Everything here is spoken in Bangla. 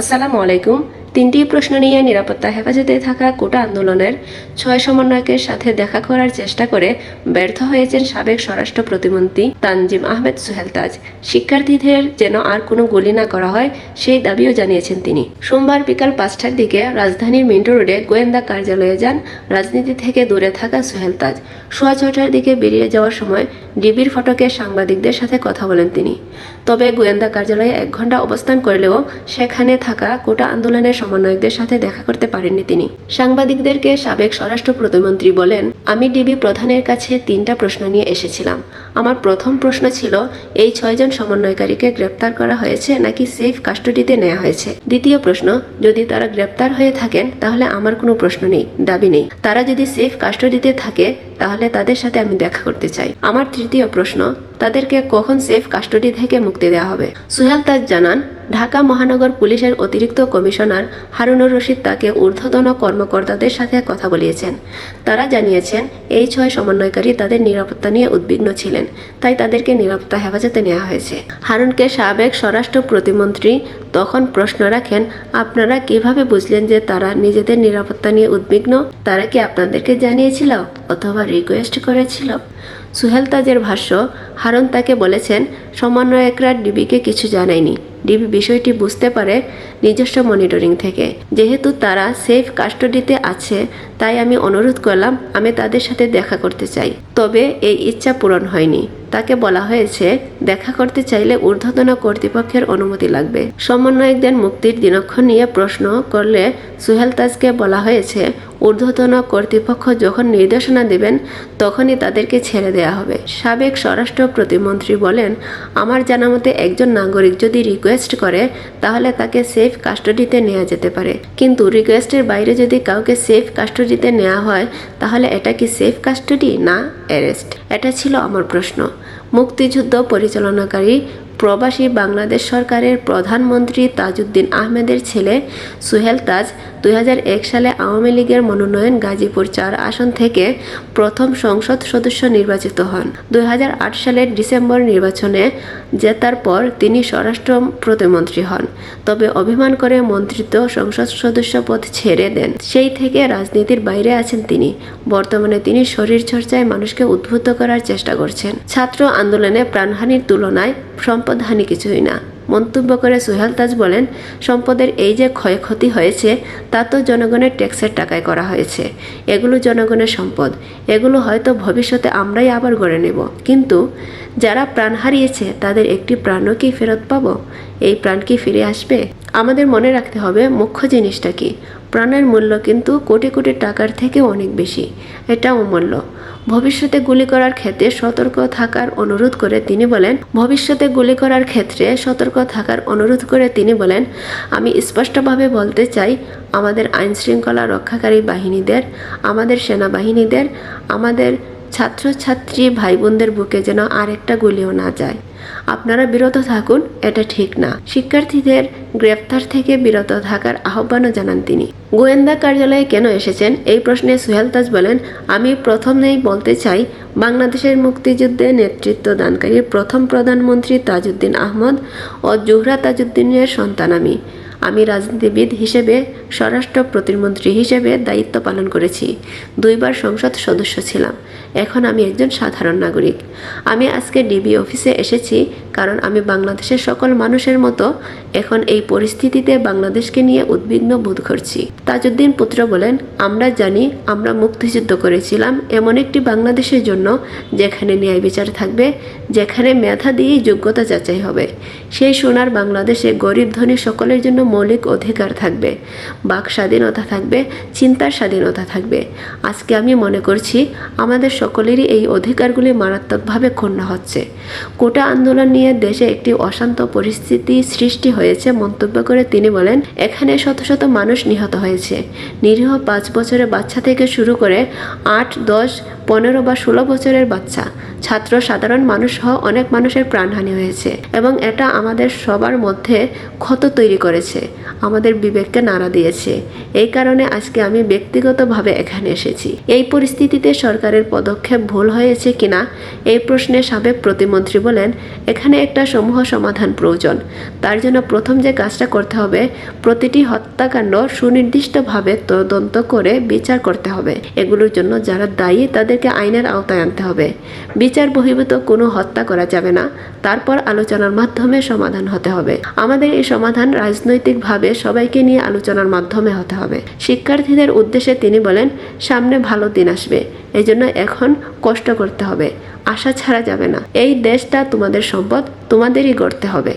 আসসালামু আলাইকুম। তিনটি প্রশ্ন নিয়ে নিরাপত্তা হেফাজতে থাকা কোটা আন্দোলনের ছয় সমন্বয়কের সাথে দেখা করার চেষ্টা করে ব্যর্থ হয়েছেন সাবেক স্বরাষ্ট্র প্রতিমন্ত্রী তানজিম আহমেদ সুহেলতাজ শিক্ষার্থীদের যেন আর কোনো গুলি না করা হয়, সেই দাবিও জানিয়েছেন তিনি। সোমবার বিকাল পাঁচটার দিকে রাজধানীর মিন্টো রোডে গোয়েন্দা কার্যালয়ে যান রাজনীতি থেকে দূরে থাকা সুহেলতাজ সোয়া ছটার দিকে বেরিয়ে যাওয়ার সময় ডিবির ফটকে সাংবাদিকদের সাথে কথা বলেন তিনি। তবে গোয়েন্দা কার্যালয়ে এক ঘণ্টা অবস্থান করলেও সেখানে থাকা কোটা আন্দোলনের সমন্বয়কদের সাথে দেখা করতে পারেননি তিনি। সাংবাদিকদেরকে সাবেক স্বরাষ্ট্র প্রতিমন্ত্রী বলেন, আমি ডিবি প্রধানের কাছে তিনটা প্রশ্ন নিয়ে এসেছিলাম। আমার প্রথম প্রশ্ন ছিল, এই ছয়জন সমন্বয়কারীকে গ্রেপ্তার করা হয়েছে নাকি সেফ কাস্টডিতে নেওয়া হয়েছে? দ্বিতীয় প্রশ্ন, যদি তারা গ্রেপ্তার হয়ে থাকেন, তাহলে আমার কোনো প্রশ্ন নেই, দাবি নেই। তারা যদি সেফ কাস্টডিতে থাকে, তাহলে তাদের সাথে আমি দেখা করতে চাই। আমার তৃতীয় প্রশ্ন, তাদেরকে কখন সেফ কাস্টডি থেকে মুক্তি দেওয়া হবে? সুহেল তাজ জানান ঢাকা মহানগর পুলিশের অতিরিক্ত কমিশনার হারুনুর রশিদ তাকে ঊর্ধ্বতন কর্মকর্তাদের সাথে কথা বলিয়েছেন। তারা জানিয়েছেন, এই ছয় সমন্বয়কারী তাদের নিরাপত্তা নিয়ে উদ্বিগ্ন ছিলেন, তাই তাদেরকে নিরাপত্তা হেফাজতে নেওয়া হয়েছে। হারুনকে সাবেক স্বরাষ্ট্র প্রতিমন্ত্রী তখন প্রশ্ন রাখেন, আপনারা কীভাবে বুঝলেন যে তারা নিজেদের নিরাপত্তা নিয়ে উদ্বিগ্ন? তারা কি আপনাদেরকে জানিয়েছিল অথবা রিকোয়েস্ট করেছিল? সুহেল তাজের ভাষ্য, হারুন তাকে বলেছেন সমন্বয়করা ডিবিকে কিছু জানায়নি। ডিবি বিষয়টি বুঝতে পারে নিজস্ব মনিটরিং থেকে। যেহেতু তারা সেফ কাস্টডিতে আছে, তাই আমি অনুরোধ করলাম, আমি তাদের সাথে দেখা করতে চাই। তবে এই ইচ্ছা পূরণ হয়নি। তাকে বলা হয়েছে, দেখা করতে চাইলে ঊর্ধ্বতন কর্তৃপক্ষের অনুমতি লাগবে। সমন্বয়কদের মুক্তির দিনক্ষণ নিয়ে প্রশ্ন করলে সুহেল তাজকে বলা হয়েছে ঊর্ধ্বতন কর্তৃপক্ষ যখন নির্দেশনা দেবেন, তখনই তাদেরকে ছেড়ে দেওয়া হবে। সাবেক স্বরাষ্ট্র প্রতিমন্ত্রী বলেন, আমার জানা মতে একজন নাগরিক যদি রিকোয়েস্ট করে, তাহলে তাকে সেফ কাস্টডিতে নেওয়া যেতে পারে। কিন্তু রিকোয়েস্টের বাইরে যদি কাউকে সেফ কাস্টডিতে নেওয়া হয়, তাহলে এটা কি সেফ কাস্টডি না অ্যারেস্ট? এটা ছিল আমার প্রশ্ন। মুক্তিযুদ্ধ পরিচালনাকারী প্রবাসী বাংলাদেশ সরকারের প্রধানমন্ত্রী তাজউদ্দিন আহমেদের ছেলে সুহেল তাজ দুই হাজার এক সালে আওয়ামী লীগের মনোনয়ন গাজীপুর চার আসন থেকে প্রথম সংসদ সদস্য নির্বাচিত হন। দুই সালের ডিসেম্বর নির্বাচনে জেতার পর তিনি স্বরাষ্ট্র প্রতিমন্ত্রী হন, তবে অভিমান করে মন্ত্রিত্ব সংসদ সদস্য পদ ছেড়ে দেন। সেই থেকে রাজনীতির বাইরে আছেন তিনি। বর্তমানে তিনি শরীরচর্চায় মানুষকে উদ্বুদ্ধ করার চেষ্টা করছেন। ছাত্র আন্দোলনে প্রাণহানির তুলনায় সম্পদহানি কিছুই না। মন্তব্য করে সোহেল তাজ বলেন, সম্পদের এই যে ক্ষয়ক্ষতি হয়েছে, তা তো জনগণের ট্যাক্সের টাকায় করা হয়েছে। এগুলো জনগণের সম্পদ। এগুলো হয়তো ভবিষ্যতে আমরাই আবার গড়ে নেব। কিন্তু যারা প্রাণ হারিয়েছে, তাদের একটি প্রাণও কি ফেরত পাবো? এই প্রাণ কি ফিরে আসবে? আমাদের মনে রাখতে হবে মুখ্য জিনিসটা কি? প্রাণের মূল্য কিন্তু কোটি কোটি টাকার থেকে অনেক বেশি এটা অমূল্য। ভবিষ্যতে গুলি করার ক্ষেত্রে সতর্ক থাকার অনুরোধ করে তিনি বলেন, ভবিষ্যতে গুলি করার ক্ষেত্রে সতর্ক থাকার অনুরোধ করে তিনি বলেন, আমি স্পষ্টভাবে বলতে চাই, আমাদের আইনশৃঙ্খলা রক্ষাকারী বাহিনীদের, আমাদের সেনাবাহিনীদের, আমাদের ছাত্রছাত্রী ভাই বোনদের বুকে যেন আরেকটা গুলিও না যায়। আপনারা বিরত থাকুন, এটা ঠিক না। শিক্ষার্থীদের গ্রেপ্তার থেকে বিরত থাকার আহ্বানও জানান তিনি। গোয়েন্দা কার্যালয়ে কেন এসেছেন? এই প্রশ্নে সুহেল তাজ বলেন, আমি প্রথমেই বলতে চাই, বাংলাদেশের মুক্তিযুদ্ধে নেতৃত্ব দানকারী প্রথম প্রধানমন্ত্রী তাজউদ্দিন আহমদ ও জুহরা তাজউদ্দিনের সন্তান আমি। আমি রাজনীতিবিদ হিসেবে, স্বরাষ্ট্র প্রতিমন্ত্রী হিসেবে দায়িত্ব পালন করেছি। দুইবার সংসদ সদস্য ছিলাম। এখন আমি একজন সাধারণ নাগরিক। আমি আজকে ডিবি অফিসে এসেছি কারণ আমি বাংলাদেশের সকল মানুষের মতো এখন এই পরিস্থিতিতে বাংলাদেশকে নিয়ে উদ্বিগ্ন বোধ করছি। তাজউদ্দিন পুত্র বলেন, আমরা জানি, আমরা মুক্তিযুদ্ধ করেছিলাম এমন একটি বাংলাদেশের জন্য যেখানে ন্যায় বিচার থাকবে, যেখানে মেধা দিয়েই যোগ্যতা যাচাই হবে। সেই সোনার বাংলাদেশে গরিব ধনী সকলের জন্য মৌলিক অধিকার থাকবে, বাক স্বাধীনতা থাকবে, চিন্তার স্বাধীনতা থাকবে। আজকে আমি মনে করছি, আমাদের সকলেরই এই অধিকারগুলি মারাত্মকভাবে ক্ষুণ্ণ হচ্ছে। কোটা আন্দোলন নিয়ে দেশে একটি অশান্ত পরিস্থিতি সৃষ্টি হয়েছে মন্তব্য করে তিনি বলেন, এখানে শত শত মানুষ নিহত হয়েছে। নিরীহ পাঁচ বছরের বাচ্চা থেকে শুরু করে আট, দশ, পনেরো বা ষোলো বছরের বাচ্চা। ছাত্র সাধারণ মানুষ সহ অনেক মানুষের প্রাণহানি হয়েছে এবং এটা আমাদের সবার মধ্যে ক্ষত তৈরি করেছে, আমাদের বিবেককে নাড়া দিয়েছে। এই কারণে আজকে আমি ব্যক্তিগতভাবে এখানে এসেছি। এই পরিস্থিতিতে সরকারের পদক্ষেপ ভুল হয়েছে কিনা, এই প্রশ্নে সাবেক প্রতিমন্ত্রী বলেন, এখানে একটা সমূহ সমাধান প্রয়োজন। তার জন্য প্রথম যে কাজটা করতে হবে, প্রতিটি হত্যাকাণ্ড সুনির্দিষ্টভাবে তদন্ত করে বিচার করতে হবে। এগুলোর জন্য যারা দায়ী, তাদেরকে আইনের আওতায় আনতে হবে। বিচার বহির্ভূত কোনো হত্যা করা যাবে না। তারপর আলোচনার মাধ্যমে সমাধান হতে হবে। আমাদের এই সমাধান রাজনৈতিকভাবে সবাইকে নিয়ে আলোচনার মাধ্যমে হতে হবে। শিক্ষার্থীদের উদ্দেশ্যে তিনি বলেন, সামনে ভালো দিন আসবে। এই জন্য এখন কষ্ট করতে হবে। আশা ছাড়া যাবে না। এই দেশটা তোমাদের সম্পদ, তোমাদেরই গড়তে হবে।